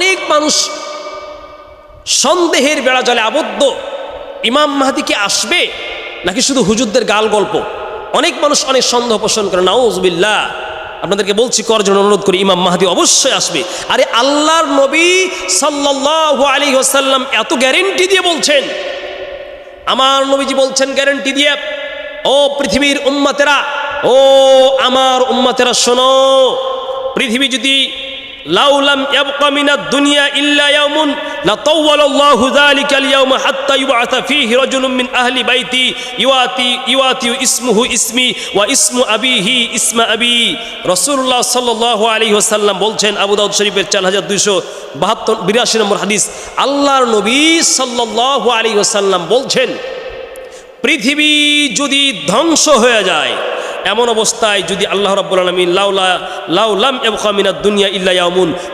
অনেক মানুষ সন্দেহের বেড়া জলে আবদ্ধ। ইমাম মাহাদি কি আসবে? নাকি শুধু হুজুরদের গাল গল্প? অনেক মানুষ অনেক সন্দেহ পোষণ করে নাউজবিল্লা আপনাদেরকে বলছি, করার জন্য অনুরোধ করি, ইমাম মাহাদি অবশ্যই আসবে। আরে আল্লাহর নবী সাল্লাল্লাহু আলাইহি ওয়াসাল্লাম এত গ্যারেন্টি দিয়ে বলছেন। আমার নবীজি বলছেন গ্যারেন্টি দিয়ে, ও পৃথিবীর উম্মাতেরা, ও আমার উম্মাতেরা শোনো, পৃথিবী যদি লাউলাম ইয়াবকা মিনাদ দুনিয়া ইল্লা ইয়াউমুন লাতাওয়ালাল্লাহু যালিকাল ইয়াওমা হাত্তা ইউবআথা ফীহি রাজুলুম মিন আহলি বাইতি ইওয়াতি ইওয়াতি ইসমুহু ইসমি ওয়া ইসমু আবিহি ইসমা আবি। রাসূলুল্লাহ সাল্লাল্লাহু আলাইহি ওয়াসাল্লাম বলছেন আবু দাউদ শরীফের 4272 82 নম্বর হাদিস, আল্লাহর নবী সাল্লাল্লাহু আলাইহি ওয়াসাল্লাম বলছেন, পৃথিবী যদি ধ্বংস হয়ে যায় এমন অবস্থায় যদি আল্লাহ রব্বুল আলমী লাউলা লাউলাম ইয়াবকা মিনাদ দুনিয়া ইল্লা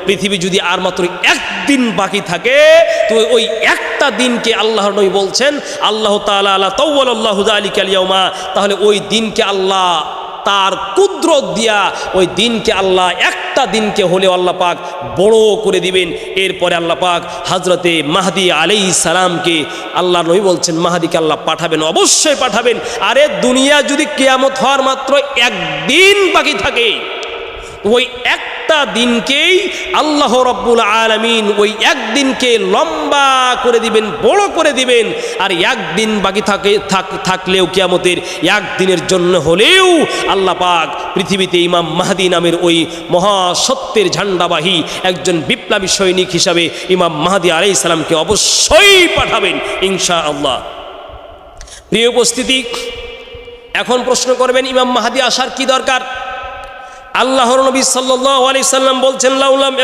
পৃথিবী যদি আর মাত্র একদিন বাকি থাকে, তো ওই একটা দিনকে আল্লাহর নবী বলছেন, আল্লাহ তাআলা তৌল আল্লাহ আলী কালিয়াউমা তাহলে ওই দিনকে আল্লাহ তার কুদরত দিয়া, ওই দিনকে আল্লাহ একটা দিনকে হলে আল্লাহ পাক বড় করে দিবেন। এরপরে আল্লাহ পাক হজরতে মাহাদি আলাই সালামকে আল্লাহ নবী বলছেন, মাহাদিকে আল্লাহ পাঠাবেন, অবশ্যই পাঠাবেন। আরে দুনিয়া যদি কেয়ামত হওয়ার মাত্র একদিন বাকি থাকে, ওই একটা দিনকেই আল্লাহ রব্বুল আলমিন ওই একদিনকে লম্বা করে দিবেন, বড় করে দিবেন। আর একদিন বাকি থাকে, থাক- থাকলেও কিয়ামতের একদিনের জন্য হলেও আল্লাহ পাক পৃথিবীতে ইমাম মাহাদি নামের ওই মহাসত্যের ঝান্ডাবাহী একজন বিপ্লবী সৈনিক হিসাবে ইমাম মাহাদি আলাই সালামকে অবশ্যই পাঠাবেন ইনশা আল্লাহ প্রিয় উপস্থিতি, এখন প্রশ্ন করবেন, ইমাম মাহাদি আসার কি দরকার? আল্লাহর নবী আলাইহি সাল্লাম বলছেন লাউলাম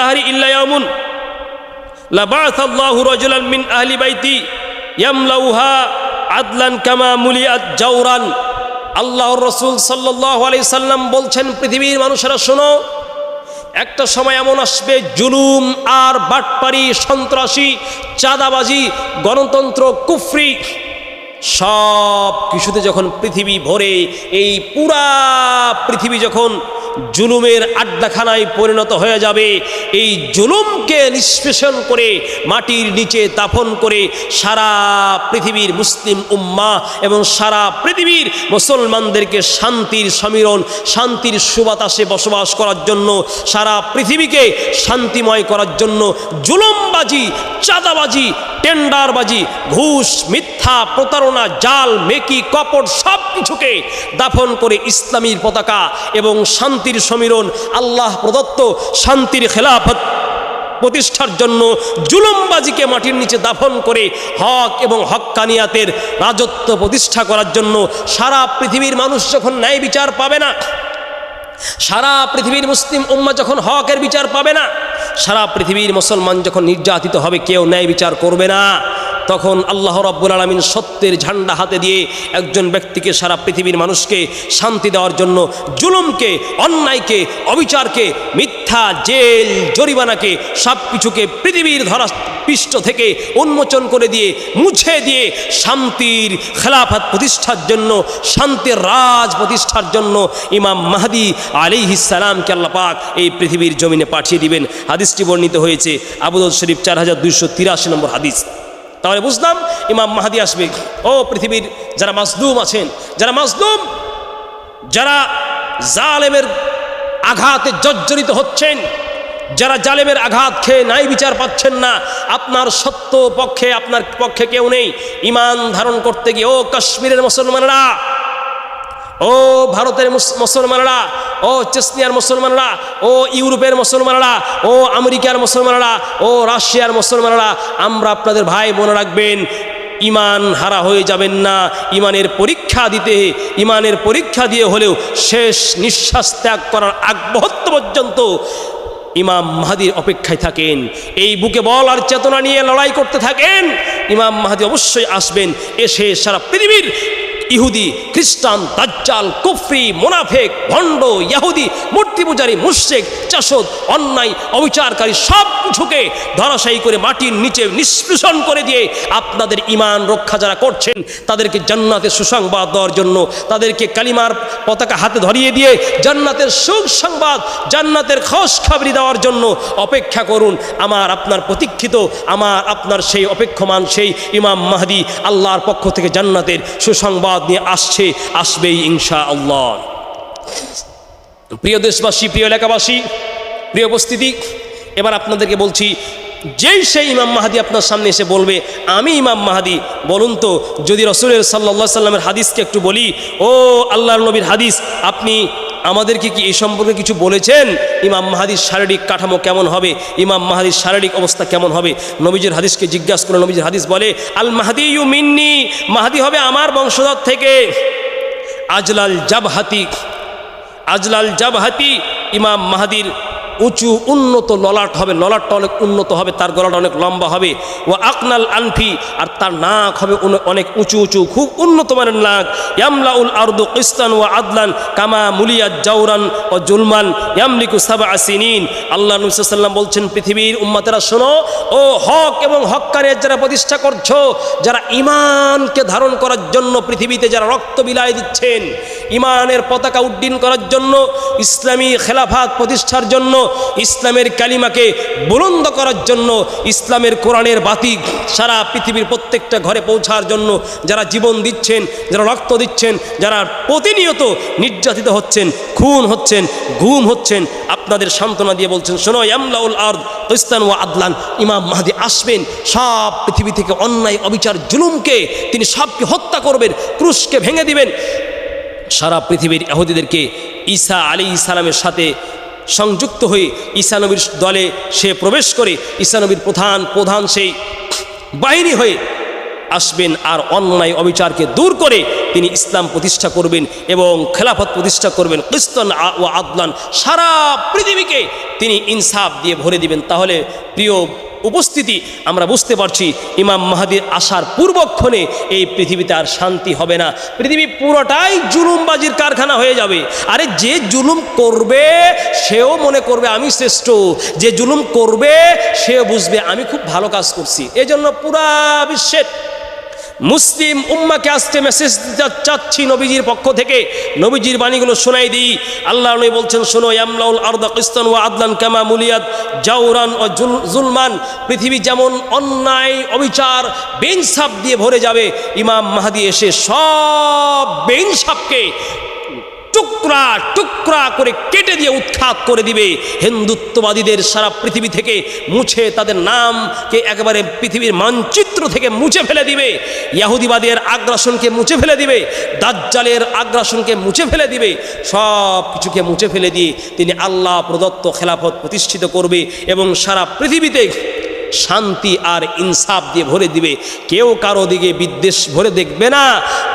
দাহরি ইল্লা ইয়ামুন লাবাআথ আল্লাহু মিন বাইতি ইয়ামলাউহা জাওরান। আল্লাহর রাসূল সাল্লাম বলছেন, পৃথিবীর মানুষেরা শোনো, একটা সময় এমন আসবে, জুলুম আর বাটপারি, সন্ত্রাসী, চাঁদাবাজি, গণতন্ত্র, কুফরি সব কিছুতে যখন পৃথিবী ভরে, এই পুরা পৃথিবী যখন জুলুমের আড্ডাখানায় পরিণত হয়ে যাবে, এই জুলুমকে নিষ্পেষণ করে, মাটির নিচে দাফন করে সারা পৃথিবীর মুসলিম উম্মা এবং সারা পৃথিবীর মুসলমানদেরকে শান্তির সমীরণ, শান্তির সুবাতাসে বসবাস করার জন্য, সারা পৃথিবীকে শান্তিময় করার জন্য জুলুমবাজি, চাঁদাবাজি টেন্ডারবাজি, ঘুষ, মিথ্যা, প্রতারণা, জাল, মেকি, কপট সব কিছুকে দাফন করে ইসলামীর পতাকা এবং শান্তির সমীরণ, আল্লাহ প্রদত্ত শান্তির খেলাফত প্রতিষ্ঠার জন্য জুলুমবাজিকে মাটির নিচে দাফন করে হক এবং হক্কানিয়াতের রাজত্ব প্রতিষ্ঠা করার জন্য সারা পৃথিবীর মানুষ যখন ন্যায় বিচার পাবে না সারা পৃথিবীর মুসলিম উম্মা যখন হকের বিচার পাবে না, সারা পৃথিবীর মুসলমান যখন নির্যাতিত হবে, কেউ ন্যায় বিচার করবে না। তখন আল্লাহ রব্বুল আলমিন সত্যের ঝান্ডা হাতে দিয়ে একজন ব্যক্তিকে সারা পৃথিবীর মানুষকে শান্তি দেওয়ার জন্য জুলুমকে, অন্যায়কে, অবিচারকে, মিথ্যা, জেল, জরিমানাকে সব কিছুকে পৃথিবীর ধরা পৃষ্ঠ থেকে উন্মোচন করে দিয়ে, মুছে দিয়ে শান্তির খেলাফত প্রতিষ্ঠার জন্য, শান্তির রাজ প্রতিষ্ঠার জন্য ইমাম মাহাদি আলিহিসালামকে আল্লাহ পাক এই পৃথিবীর জমিনে পাঠিয়ে দিবেন। হাদিসটি বর্ণিত হয়েছে আবুদুল শরীফ চার হাজার দুইশো তিরাশি নম্বর হাদিস। তাহলে বুঝলাম ইমাম মাহাদি আসবে ও পৃথিবীর যারা মাসদুম আছেন, যারা মাসদুম যারা জালেমের আঘাতে জর্জরিত হচ্ছেন, যারা জালেমের আঘাত খেয়ে নাই বিচার পাচ্ছেন না, আপনার সত্য পক্ষে, আপনার পক্ষে কেউ নেই। ইমান ধারণ করতে গিয়ে, ও কাশ্মীরের মুসলমানরা ও ভারতের মুসলমানরা, ও চেসনিয়ার মুসলমানরা, ও ইউরোপের মুসলমানরা, ও আমেরিকার মুসলমানরা, ও রাশিয়ার মুসলমানরা, আমরা আপনাদের ভাই মনে রাখবেন, ইমান হারা হয়ে যাবেন না, ইমানের পরীক্ষা দিতে, ইমানের পরীক্ষা দিয়ে হলেও শেষ নিঃশ্বাস ত্যাগ করার আগ মুহূর্ত পর্যন্ত ইমাম মাহাদির অপেক্ষায় থাকেন। এই বুকে বল আর চেতনা নিয়ে লড়াই করতে থাকেন। ইমাম মাহাদি অবশ্যই আসবেন, এসে সারা পৃথিবীর ইহুদি, খ্রিস্টান, দাজ্জাল, কুফরি, মোনাফেক, ভণ্ড, ইয়াহুদি, মূর্তি পূজারী মুশেক চাষদ অন্যায়, অবিচারকারী সব কিছুকে ধরাশায়ী করে মাটির নিচে নিষ্পৃষণ করে দিয়ে আপনাদের ইমান রক্ষা যারা করছেন, তাদেরকে জান্নাতের সুসংবাদ দেওয়ার জন্য, তাদেরকে কালিমার পতাকা হাতে ধরিয়ে দিয়ে জান্নাতের সুখ সংবাদ জান্নাতের খোঁজ খাবরি দেওয়ার জন্য অপেক্ষা করুন। আমার, আপনার প্রতীক্ষিত, আমার, আপনার সেই অপেক্ষমান সেই ইমাম মাহদি আল্লাহর পক্ষ থেকে জান্নাতের সুসংবাদ নিয়ে আসছে, আসবেই ইনশা আল্লাহ প্রিয় দেশবাসী, প্রিয় এলাকাবাসী, প্রিয় উপস্থিতি, এবার আপনাদেরকে বলছি, যেই সেই ইমাম মাহাদি আপনার সামনে এসে বলবে, আমি ইমাম মাহাদি বলুন তো, যদি রসুলের সাল্লা সাল্লামের হাদিসকে একটু বলি, ও আল্লাহ নবীর হাদিস, আপনি আমাদেরকে কি এই সম্পর্কে কিছু বলেছেন? ইমাম মাহাদির শারীরিক কাঠামো কেমন হবে? ইমাম মাহাদির শারীরিক অবস্থা কেমন হবে? নবীজির হাদিসকে জিজ্ঞাসা করে নবীজির হাদিস বলে, আল মাহাদি ইউ মিন্নি, মাহাদি হবে আমার বংশধর থেকে। আজলাল জাবহাতি আজলাল জাবহাতি ইমাম মাহাদির উঁচু, উন্নত ললাট হবে। ললাটটা অনেক উন্নত হবে, তার গলাটা অনেক লম্বা হবে। ও আকনাল আনফি, আর তার নাক হবে অনেক উঁচু উঁচু, খুব উন্নত মানের নাক। ইয়ামলাউল আরদু কিস্তান ও আদলান কামা মুলিয়া জাউরান ও জুলমান ইয়ামলিকু সাবা আসিনিন আল্লাহ নুসাল্লাম বলছেন, পৃথিবীর উম্মাতেরা শোনো, ও হক এবং হক্কানের যারা প্রতিষ্ঠা করছ, যারা ইমানকে ধারণ করার জন্য পৃথিবীতে যারা রক্ত বিলায় দিচ্ছেন ইমানের পতাকা উড্ডীন করার জন্য, ইসলামী খেলাফাত প্রতিষ্ঠার জন্য, ইসলামের কালিমাকে বুলন্দ করার জন্য, ইসলামের কোরআনের বাতি সারা পৃথিবীর প্রত্যেকটা ঘরে পৌঁছার জন্য যারা জীবন দিচ্ছেন, যারা রক্ত দিচ্ছেন, যারা প্রতিনিয়ত নির্যাতিত হচ্ছেন, খুন হচ্ছেন ঘুম হচ্ছেন, আপনাদের সান্ত্বনা দিয়ে বলছেন, শোনো, ইয়ামলাউল আর্দ ইস্তান ও আদলান। ইমাম মাহাদি আসবেন, সব পৃথিবী থেকে অন্যায়, অবিচার, জুলুমকে তিনি সবকে হত্যা করবেন, ক্রুশকে ভেঙে দিবেন। সারা পৃথিবীর ইহুদিদেরকে ঈসা আলী ইসালামের সাথে সংযুক্ত হয়ে ঈসানবীর দলে সে প্রবেশ করে ঈসানবীর প্রধান প্রধান সেই বাহিনী হয়ে আসবেন আর অন্যায় অবিচারকে দূর করে তিনি ইসলাম প্রতিষ্ঠা করবেন এবং খেলাফত প্রতিষ্ঠা করবেন। ক্রিস্তন ও আদলান, সারা পৃথিবীকে তিনি ইনসাফ দিয়ে ভরে দিবেন। তাহলে প্রিয় উপস্থিতি, আমরা বুঝতে পারছি ইমাম মাহাদির আসার পূর্বক্ষণে এই পৃথিবীতে আর শান্তি হবে না। পৃথিবী পুরোটাই জুলুমবাজির কারখানা হয়ে যাবে। আরে যে জুলুম করবে, সেও মনে করবে আমি শ্রেষ্ঠ। যে জুলুম করবে সে বুঝবে আমি খুব ভালো কাজ করছি। এজন্য পুরা বিশ্বের মুসলিম উম্মাকে আসতে মেসেজ চাচ্ছি নবীজির পক্ষ থেকে। নবীজির বাণীগুলো শোনাই দিই। আল্লাহ নবী বলছেন, শোনো, ইয়ামলাউল আরদা কিস্তান ও আদলান কামা মুলিয়াদ জাউরান ও জুলমান। পৃথিবী যেমন অন্যায়, অবিচার, বেনসাপ দিয়ে ভরে যাবে, ইমাম মাহাদি এসে সব বেইনসাফকে টুকরা টুকরা করে কেটে দিয়ে উৎখাত করে দিবে। হিন্দুত্ববাদীদের সারা পৃথিবী থেকে মুছে তাদের নামকে একেবারে পৃথিবীর মানচিত্র থেকে মুছে ফেলে দিবে। ইয়াহুদিবাদের আগ্রাসনকে মুছে ফেলে দিবে। দাজ্জালের আগ্রাসনকে মুছে ফেলে দিবে। সব কিছুকে মুছে ফেলে দিয়ে তিনি আল্লাহ প্রদত্ত খেলাফত প্রতিষ্ঠিত করবে এবং সারা পৃথিবীতে শান্তি আর ইনসাফ দিয়ে ভরে দিবে কেউ কারও দিকে বিদ্বেষ ভরে দেখবে না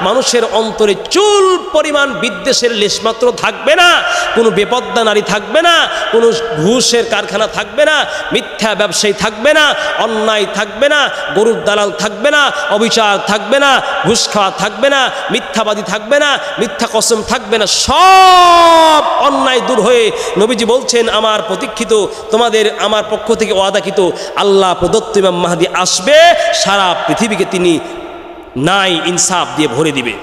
মানুষের অন্তরে চুল পরিমাণ বিদ্বেষের লেশমাত্র থাকবে না কোনো বেপদ্দা নারী থাকবে না কোনো ঘুষের কারখানা থাকবে না মিথ্যা ব্যবসায়ী থাকবে না অন্যায় থাকবে না গরুর দালাল থাকবে না অবিচার থাকবে না ঘুষ খাওয়া থাকবে না মিথ্যাবাদী থাকবে না মিথ্যা কসম থাকবে না সব অন্যায় দূর হয়ে নবীজি বলছেন আমার প্রতীক্ষিত তোমাদের আমার পক্ষ থেকে ওয়াদাকিত আল্লাহ প্রদত্ত ইমাম মাহাদি আসবে, সারা পৃথিবীকে তিনি নাই ইনসাফ দিয়ে ভরে দিবে।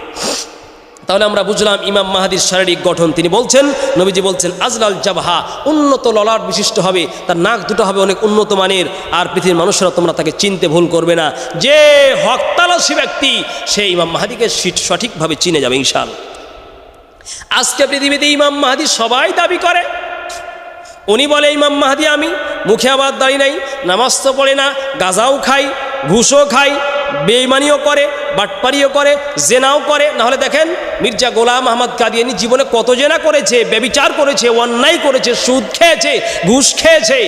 তাহলে আমরা বুঝলাম ইমাম মাহাদির শারীরিক গঠন, তিনি বলছেন, নবীজি বলছেন, আজলাল জাবাহা, উন্নত ললাট বিশিষ্ট হবে, তার নাক দুটো হবে অনেক উন্নত মানের, আর পৃথিবীর মানুষরা তোমরা তাকে চিনতে ভুল করবে না। যে হকতালাসী ব্যক্তি, সে ইমাম মাহাদিকে সঠিকভাবে চিনে যাবে ইনশাল আজকে পৃথিবীতে ইমাম মাহাদি সবাই দাবি করে। উনি বলে, ইমাম মাহাদি, আমি মুখে আবার দাঁড়িয়ে নাই, নামাজ তো পড়ে না, গাজাও খাই, ঘুষও খাই বেইমানিও করে বাটপারিও করে, জেনাও করে। নাহলে দেখেন, মির্জা গোলাম আহমদ কাদিয়ানি জীবনে কত জেনা করেছে, ব্যবিচার করেছে, অন্যায় করেছে, সুদ খেয়েছে, ঘুষ খেয়েছে।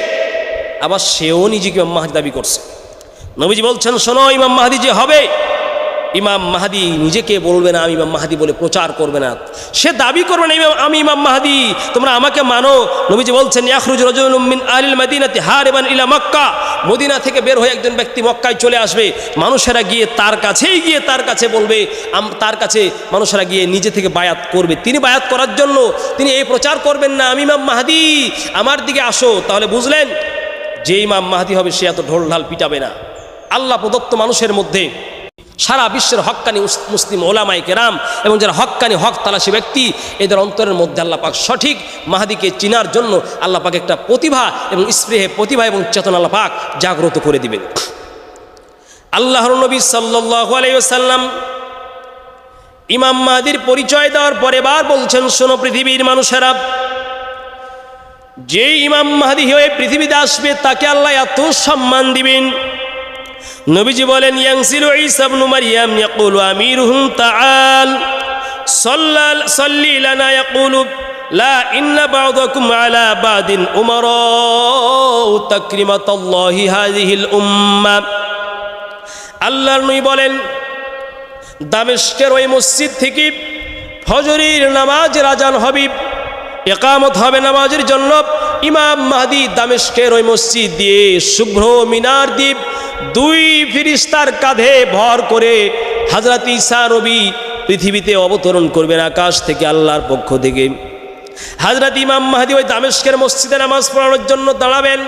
আবার সেও নিজেকে ইমাম মাহাদি দাবি করছে। নবীজি বলছেন, শোনো, ইমাম মাহাদি যে হবে ইমাম মাহাদি নিজেকে বলবে না, আমি ইমাম মাহাদি বলে প্রচার করবে না। সে দাবি করবে না, ইমাম, আমি ইমাম মাহাদি, তোমরা আমাকে মানো। নবীজি বলছেন, ইয়াখরুজ রাজুলুম মিন আহলিল মাদিনাতি হারিবান ইলা মক্কা। মদিনা থেকে বের হয়ে একজন ব্যক্তি মক্কায় চলে আসবে। মানুষেরা গিয়ে তার কাছেই গিয়ে তার কাছে বলবে তার কাছে মানুষেরা গিয়ে নিজে থেকে বায়াত করবে। তিনি বায়াত করার জন্য, তিনি এই প্রচার করবেন না, আমি ইমাম মাহাদি, আমার দিকে আসো। তাহলে বুঝলেন, যে ইমাম মাহাদি হবে, সে এত ঢোল ঢাল পিটাবে না। আল্লাহ প্রদত্ত মানুষের মধ্যে সারা বিশ্বের হক্কানি মুসলিম ওলামাই কেরাম এবং যারা হক্কানি হক তালাশি ব্যক্তি, এদের অন্তরের মধ্যে আল্লাহ পাক সঠিক মাহাদিকে চিনার জন্য আল্লাহ পাক একটা প্রতিভা এবং স্প্রেহে প্রতিভা এবং চেতনা আল্লাহ পাক জাগ্রত করে দিবেন। আল্লাহর নবী সাল্লাহ আলাইসাল্লাম ইমাম মাহাদির পরিচয় দেওয়ার পরে বার বলছেন, শোনো পৃথিবীর মানুষেরা যে ইমাম মাহাদি হয়ে পৃথিবীতে আসবে, তাকে আল্লাহ এত সম্মান দিবেন নবীজি বলেন, ইয়াংসিলু ঈসা ইবনু মারইয়াম ইয়াকুলু আমিরুহুম তাআল, সাল্লাল, সাল্লি লানা ইয়াকুলু, লা ইন্না বা'দাকুম আলা বাদিন উমারা, তাকরিমাতাল্লাহি হাযিহিল উম্মাহ আল্লাহর নবী বলেন, দামেস্কের ওই মসজিদ থেকে ফজরের নামাজের আজান হবে। একামত হবে নামাজের জন্য। ইমাম মাহাদি দামেশকের ওই মসজিদ দিয়ে শুভ্র মিনার দ্বীপ, দুই ফিরিস্তার কাঁধে ভর করে হাজরাত ঈসা রবি পৃথিবীতে অবতরণ করবেন আকাশ থেকে আল্লাহর পক্ষ থেকে। হাজরাত ইমাম মাহাদি ওই দামেস্কের মসজিদে নামাজ পড়ানোর জন্য দাঁড়াবেন।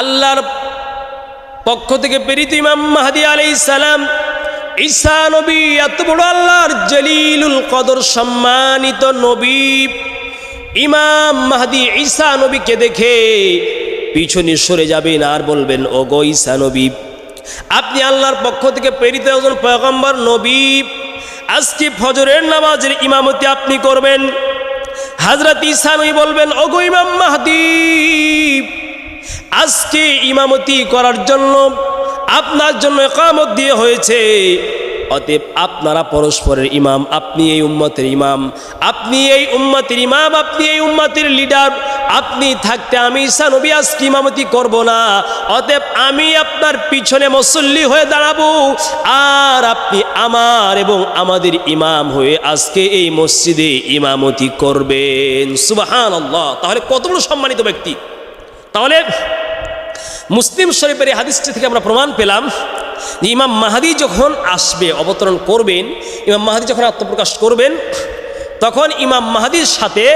আল্লাহর পক্ষ থেকে প্রেরিত ইমাম মাহাদি আলাই সালাম ঈসা নবী, এত বড় আল্লাহর জলিলুল কদর সম্মানিত নবী। ইমাম মাহাদি ঈসা নবীকে দেখে পিছনে সরে যাবেন আর বলবেন ও গো ঈসা নবী, আপনি আল্লাহর পক্ষ থেকে প্রেরিত একজন পয়গম্বর নবী। আজকে ফজরের নামাজের ইমামতি আপনি করবেন। হাজরত ঈসা নবী বলবেন ও গো ইমাম মাহাদি, আজকে ইমামতি করার জন্য আপনার জন্য একামত দিয়ে হয়েছে। অতএব আপনারা পরস্পরের ইমাম, আপনি এই উম্মতের ইমাম, আপনি এই উম্মতের ইমাম, আপনি এই উম্মতের লিডার, আপনি থাকতে আমি ঈসা নবী আজকে ইমামতি করব না। অতএব আমি আপনার পিছনে মুসল্লি হয়ে দাঁড়াবো। আর আপনি আমার এবং আমাদের ইমাম হয়ে আজকে এই মসজিদে ইমামতি করবেন। সুবাহান তাহলে কত বড় সম্মানিত ব্যক্তি। তাহলে মুসলিম শরীফের এই হাদিসটি থেকে আমরা প্রমাণ পেলাম যে ইমাম মাহাদি যখন আসবে, অবতরণ করবেন, ইমাম মাহাদি যখন আত্মপ্রকাশ করবেন, তখন ইমাম মাহাদির সাথে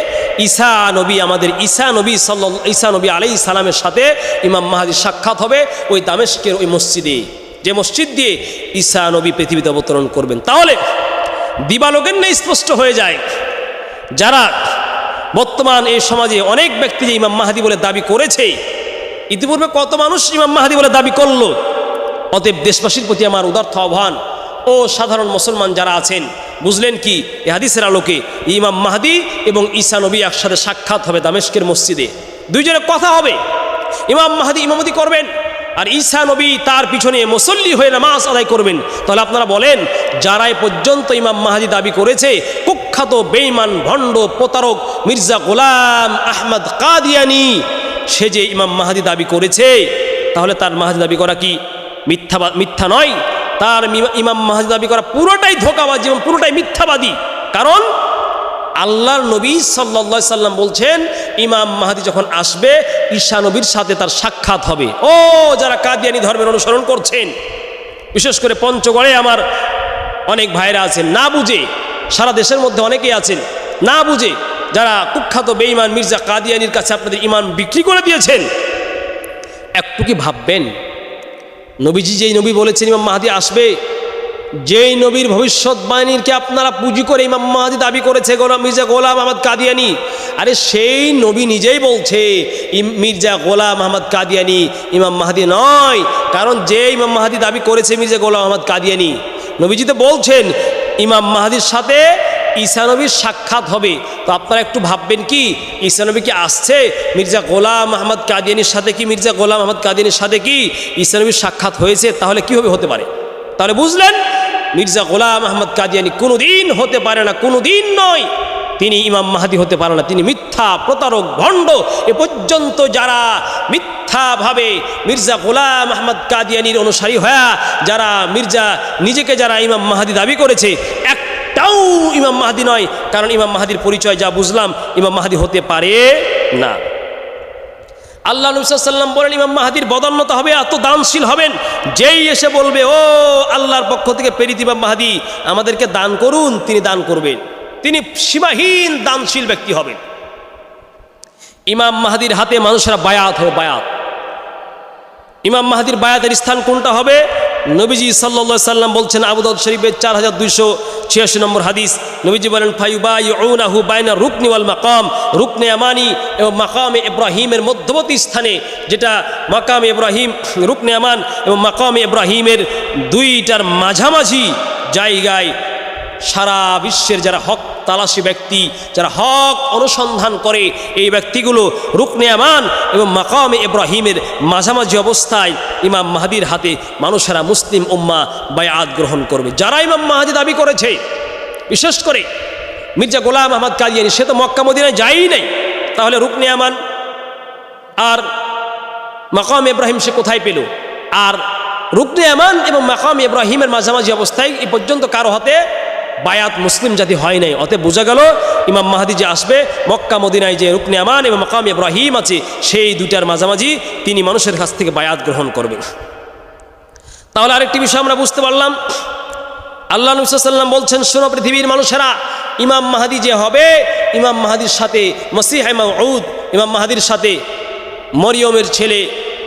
ঈসা নবী, আমাদের ঈসা নবী সাল্ল ঈসা নবী আলাই সালামের সাথে ইমাম মাহাদির সাক্ষাৎ হবে ওই দামেশকের ওই মসজিদে। যে মসজিদ দিয়ে ঈসা নবী পৃথিবীতে অবতরণ করবেন। তাহলে দিবালোকের নেই স্পষ্ট হয়ে যায়, যারা বর্তমান এই সমাজে অনেক ব্যক্তি যে ইমাম মাহাদি বলে দাবি করেছে ইতিপূর্বে কত মানুষ ইমাম মাহাদি বলে দাবি করল? অতএব দেশবাসীর প্রতি আমার উদার্থ আহ্বান, ও সাধারণ মুসলমান যারা আছেন, বুঝলেন কি? এ হাদিসের আলোকে ইমাম মাহাদি এবং ঈসা নবী একসাথে সাক্ষাৎ হবে দামেশকের মসজিদে। দুইজনে কথা হবে। ইমাম মাহাদি ইমামতি করবেন আর ঈসা নবী তার পিছনে মুসল্লি হয়ে নামাজ আদায় করবেন। তাহলে আপনারা বলেন, যারা এ পর্যন্ত ইমাম মাহাদি দাবি করেছে, কুখ্যাত বেইমান ভণ্ড, প্রতারক, মির্জা গোলাম আহমদ কাদিয়ানি সে যে ইমাম মাহাদি দাবি করেছে, তাহলে তার মাহাদি দাবি করা কি মিথ্যা মিথ্যা নয়? তার ইমাম মাহাদি দাবি করা পুরোটাই ধোকাবাজি এবং পুরোটাই মিথ্যাবাদী। কারণ আল্লাহর নবী সাল্লা সাল্লাম বলছেন, ইমাম মাহাদি যখন আসবে, ঈশা নবীর সাথে তার সাক্ষাৎ হবে। ও, যারা কাদিয়ানি ধর্মের অনুসরণ করছেন, বিশেষ করে পঞ্চগড়ে আমার অনেক ভাইরা আছেন, না বুঝে, সারা দেশের মধ্যে অনেকেই আছেন, না বুঝে যারা কুখ্যাত বেঈমান মির্জা কাদিয়ানির কাছে আপনাদের ইমান বিক্রি করে দিয়েছেন, একটু কি ভাববেন? নবীজি যেই নবী বলেছেন, ইমাম মাহাদি আসবে, যেই নবীর ভবিষ্যৎবাণীকে আপনারা পুঁজি করে ইমাম মাহাদি দাবি করেছে, গোলাম মির্জা গোলাম আহমদ কাদিয়ানি? আরে সেই নবী নিজেই বলছে মির্জা গোলাম আহমদ কাদিয়ানি ইমাম মাহাদি নয়, কারণ যে ইমাম মাহাদি দাবি করেছে মির্জা গোলাম আহমদ কাদিয়ানি। নবীজি তো বলছেন, ইমাম মাহাদির সাথে ঈসা নবীর সাক্ষাৎ হবে। তো আপনারা একটু ভাববেন কি, ঈসা নবী কি আসছে? মির্জা গোলাম আহমদ কাদিয়ানির সাথে কি? মির্জা গোলাম আহমদ কাদিয়ানির সাথে কি ঈসা নবীর সাক্ষাৎ হয়েছে? তাহলে কীভাবে হতে পারে। তাহলে বুঝলেন, মির্জা গোলাম আহমদ কাদিয়ানি কোনোদিন হতে পারে না, কোনোদিন নয়। তিনি ইমাম মাহাদি হতে পারে না, তিনি মিথ্যা, প্রতারক, ভণ্ড। এ পর্যন্ত যারা মিথ্যা মিথ্যাভাবে মির্জা গোলাম আহমদ কাদিয়ানির অনুসারী হয়া, যারা মির্জা নিজেকে যারা ইমাম মাহাদি দাবি করেছে একটাও ইমাম মাহাদি নয়, কারণ ইমাম মাহাদির পরিচয় যা বুঝলাম, ইমাম মাহাদি হতে পারে না। আল্লাহ নবীলাম বলেন, ইমাম মাহাদির বদন্যতা হবে এত দানশীল হবেন। যেই এসে বলবে, ও আল্লাহর পক্ষ থেকে প্রেরিত ইমাম মাহাদি, আমাদেরকে দান করুন, তিনি দান করবেন। তিনি সীমাহীন দানশীল ব্যক্তি হবেন। ইমাম মাহাদির হাতে মানুষেরা বায়াত হবে, বায়াত। ইমাম মাহাদির বায়াতের স্থান কোনটা হবে? নবীজি সাল্লা সাল্লাম বলছেন আবুদাউদ শরীফের চার হাজার দুইশো ছিয়াশি নম্বর হাদিস। নবীজি বলেন ফাইবাইনাহু বাইনা রুকনি ওয়াল মাকাম। রুকনে আমানি এবং মাকাম ইব্রাহিমের মধ্যবর্তী স্থানে, যেটা মাকাম ইব্রাহিম, রুকনে আমান এবং মাকাম ইব্রাহিমের দুইটার মাঝামাঝি জায়গায় সারা বিশ্বের যারা হক তালাশি ব্যক্তি, যারা হক অনুসন্ধান করে, এই ব্যক্তিগুলো রুকনে আমান এবং মাকাম ইব্রাহিমের মাঝামাঝি অবস্থায় ইমাম মাহাদির হাতে মানুষেরা মুসলিম উম্মা বায়াত গ্রহণ করবে। যারা ইমাম মাহাদি দাবি করেছে, বিশেষ করে মির্জা গোলাম আহমদ কাদিয়ানি, সে তো মক্কা মদিনায় যায়ই নাই, তাহলে রুকনে আমান আর মাকাম ইব্রাহিম সে কোথায় পেল? আর রুকনে আমান এবং মাকাম ইব্রাহিমের মাঝামাঝি অবস্থায় এই পর্যন্ত কারও হাতে বায়াত মুসলিম জাতি হয় নাই। অতএব বোঝা গেল, ইমাম মাহাদি যে আসবে, মক্কা, মদিনায় যে রুকনে আমান এবং মাকাম ইব্রাহিম আছে, সেই দুইটার মাঝামাঝি তিনি মানুষের কাছ থেকে বায়াত গ্রহণ করবেন। তাহলে আরেকটি বিষয় আমরা বুঝতে পারলাম। আল্লাহ নুসাল্লাম বলছেন, শোনো পৃথিবীর মানুষেরা, ইমাম মাহাদি যে হবে, ইমাম মাহাদির সাথে মসিহ ইমাম ঔদ ইমাম মাহাদির সাথে মরিয়মের ছেলে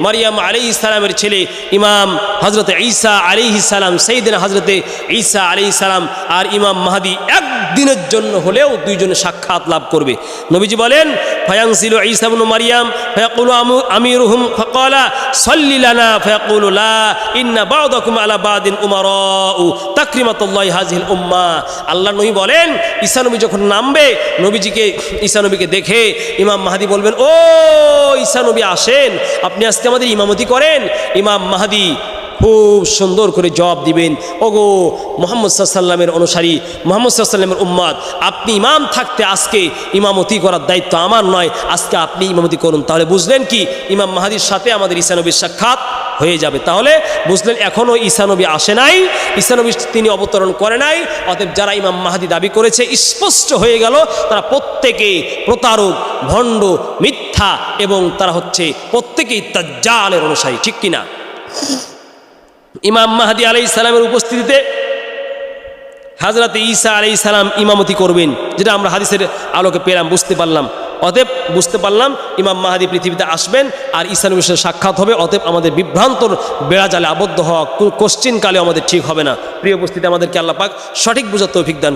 মারিয়াম আলি ইসালামের ছেলে ইমাম হজরত ঈসা আলি ইসালাম সেইদিন হজরতে ঈসা আলি ইসালাম আর ইমাম মাহাদি একদিনের জন্য হলেও দুইজনে সাক্ষাৎ লাভ করবে। নবীজি বলেন ফয়াংসিল ঈসাবনু মারিয়াম, ফয়াকুল আমির হুম ফকলা সল্লিলানা ফয়াকুল লা ইন্না বাউদাকুম আলা বাদিন উমারাউ, তাকরিমাতুল্লাহ হাজিল উম্মা। আল্লাহ নবী বলেন, ঈসা নবী যখন নামবে, নবীজিকে, ঈসা নবীকে দেখে ইমাম মাহাদি বলবেন, ও, ঈসা নবী আসেন, আপনি আজকে আমাদের ইমামতি করেন, ইমাম মাহাদি খুব সুন্দর করে জবাব দিবেন, ওগো মোহাম্মদ সাল্লামের অনুসারী, মোহাম্মদ সাল্লামের উম্মাদ, আপনি ইমাম থাকতে আজকে ইমামতি করার দায়িত্ব আমার নয়, আজকে আপনি ইমামতি করুন। তাহলে বুঝলেন কি, ইমাম মাহাদির সাথে আমাদের ঈসানবীর সাক্ষাৎ হয়ে যাবে। তাহলে বুঝলেন এখনও ঈসানবী আসে নাই ঈসানবী তিনি অবতরণ করে নাই, অতএব যারা ইমাম মাহাদি দাবি করেছে, স্পষ্ট হয়ে গেল, তারা প্রত্যেকে প্রতারক, ভণ্ড, মিথ্যা এবং তারা হচ্ছে প্রত্যেকেই তাজ্জালের অনুসারী, ঠিক কিনা? ইমাম মাহাদি আলাই সালামের উপস্থিতিতে হাজরত ঈসা আলাই সালাম ইমামতি করবেন, যেটা আমরা হাদিসের আলোকে পেলাম, বুঝতে পারলাম। অতএব বুঝতে পারলাম, ইমাম মাহাদি পৃথিবীতে আসবেন আর নবীর সাথে সাক্ষাৎ হবে, অতএব আমাদের বিভ্রান্তর বেড়া জালে আবদ্ধ হওয়া কোশ্চিন কালে আমাদের ঠিক হবে না। প্রিয় উপস্থিতি, আমাদেরকে আল্লাহ পাক সঠিক বুঝার তৌফিক দান